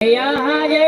Yeah, yeah.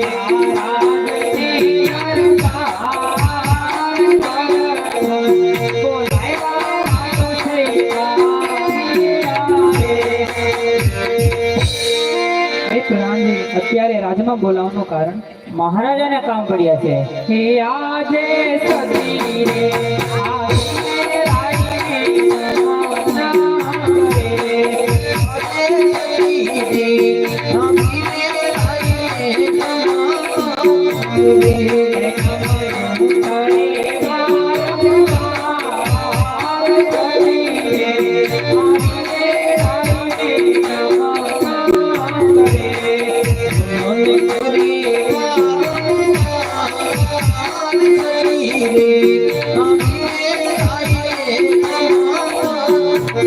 રાણી અત્યારે રાજમાં બોલાવવાનું કારણ મહારાજાને કામ પડ્યા છે. હે આજે સતી આજે રાણી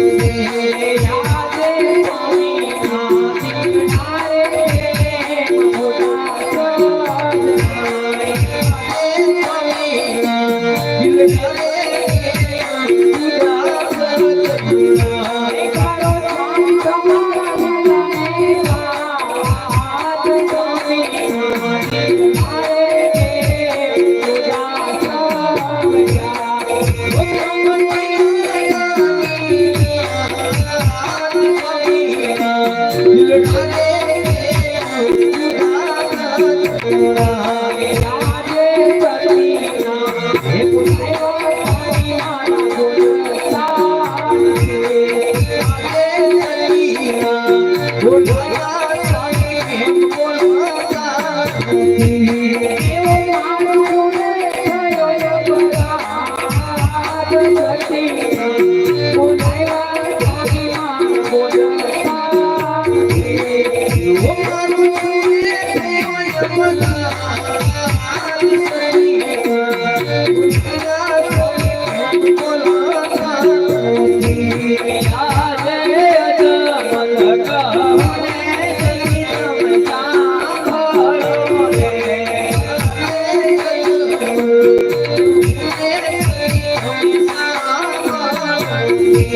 Yeah. રે.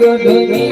બાબુ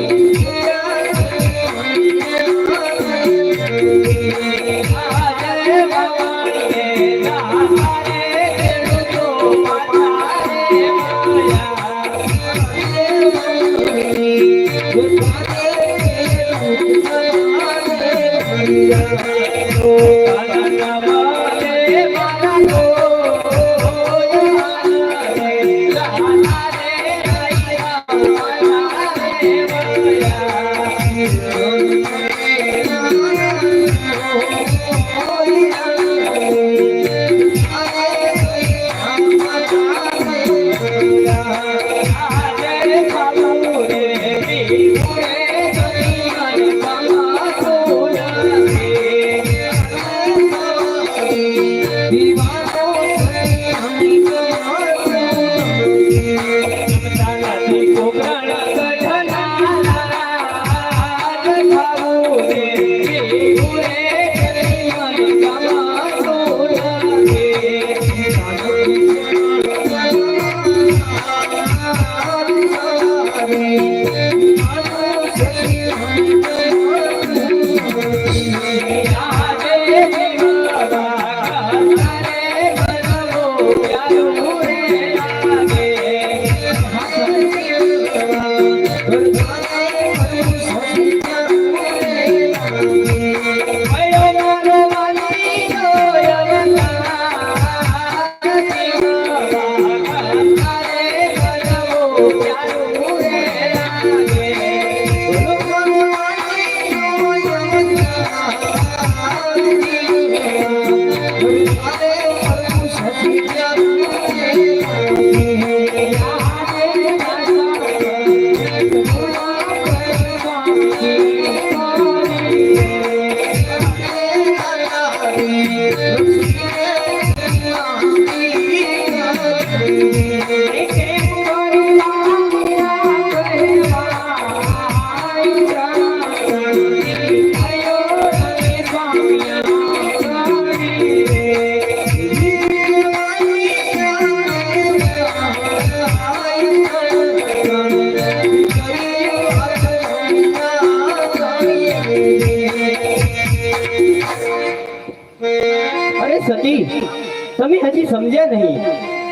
તમે હજી સમજ્યા નહીં.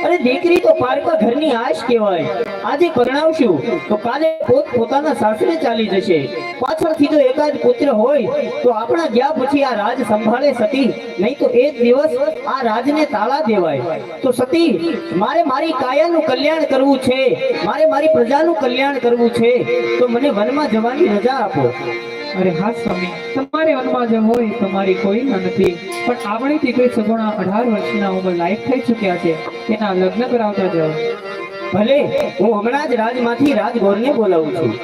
અરે દીકરી તો પારકા ઘરની આશ કહેવાય. આજે પરણાવશું. તો કાલે પોત પોતાના સાસરે ચાલી જશે. પાછળથી જો એકાદ પુત્ર હોય, તો આપણા ગયા પછી આ રાજ સંભાળે સતી. નહીં તો એક દિવસ આ રાજને તાળા દેવાય. તો સતી, મારે મારી કાયાનું કલ્યાણ કરવું છે. મારે મારી પ્રજાનું કલ્યાણ કરવું છે. તો મને વનમાં જવાની રજા આપો. અરે હા સ્વામી તમારે વનમાં જવું હોય તમારી કોઈ નથી. પણ આપણી દીકરી સગુણા અઢાર વર્ષના ઉંમર લાયક થઈ ચૂક્યા છે તેના લગ્ન કરાવતા જાઓ. ભલે હું હમણાં જ રાજમાંથી રાજગોરને બોલાવું છું.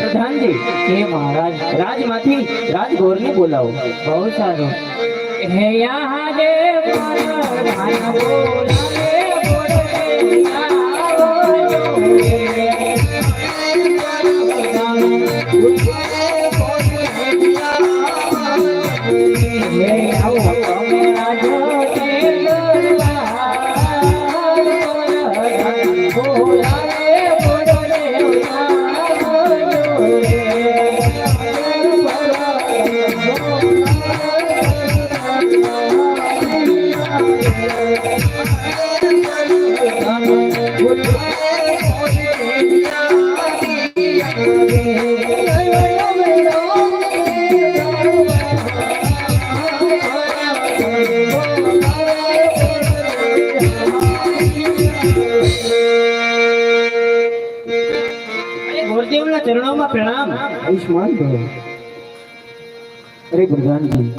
પ્રધાનજી હે મહારાજ રાજમાંથી રાજગોરને બોલાવો. બહુ સારું. હે યા દેવ મારા બોલે. ગુરુદેવના ચરણોમાં પ્રણામ આયુષ્માન ભવ અરે પ્રધાનજી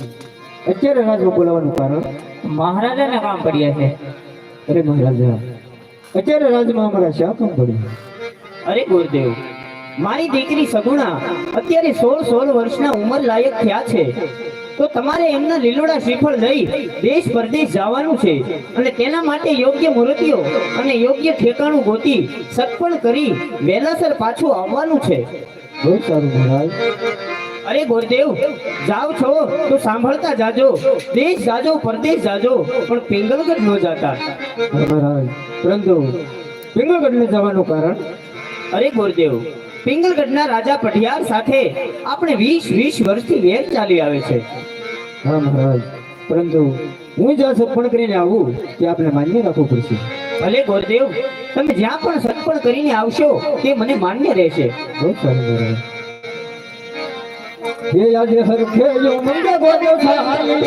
અત્યારે રાજમાં બોલાવવાનું કારણ મહારાજાના કામ પડ્યા છે. અરે મહારાજા, અત્યારે રાજમાં અમારા શા કામ પડ્યું અરે ગુરુદેવ, મારી દીકરી સગુણા અત્યારે સોળ સોળ વર્ષના ઉંમર લાયક થયા છે. તો તમારે એમના લીલોડા શ્રીફળ લઈ દેશ પરદેશ જવાનું છે અને તેના માટે યોગ્ય મૂર્તિઓ અને યોગ્ય ઠેકાણું ગોતી સત્પણ કરી વહેલાસર પાછું આવવાનું છે. બહુ સારું મહારાજ. અરે ગુરુદેવ જાવ છો તો સાંભળતા જાજો. દેશ જાજો પરદેશ જાજો પણ પિંગલગઢ ન જાતા. પરંતુ પિંગલગઢ ને જવાનું કારણ? અરે ગુરુદેવ પિંગલગઢના રાજા પઢિયાર સાથે આપણે વીસ વીસ વર્ષથી વેર ચાલી આવે છે. હા મહારાજ પરંતુ હું જ્યાં સત્પણ કરીને આવું તે આપણે માન્ય રાખવું પડશે. ભલે ગુરુદેવ તમે જ્યાં પણ સત્પણ કરીને આવશો તે મને માન્ય રહેશે. બહુ સારું હે આજે હરખે જો મંગા ગોજો સહાય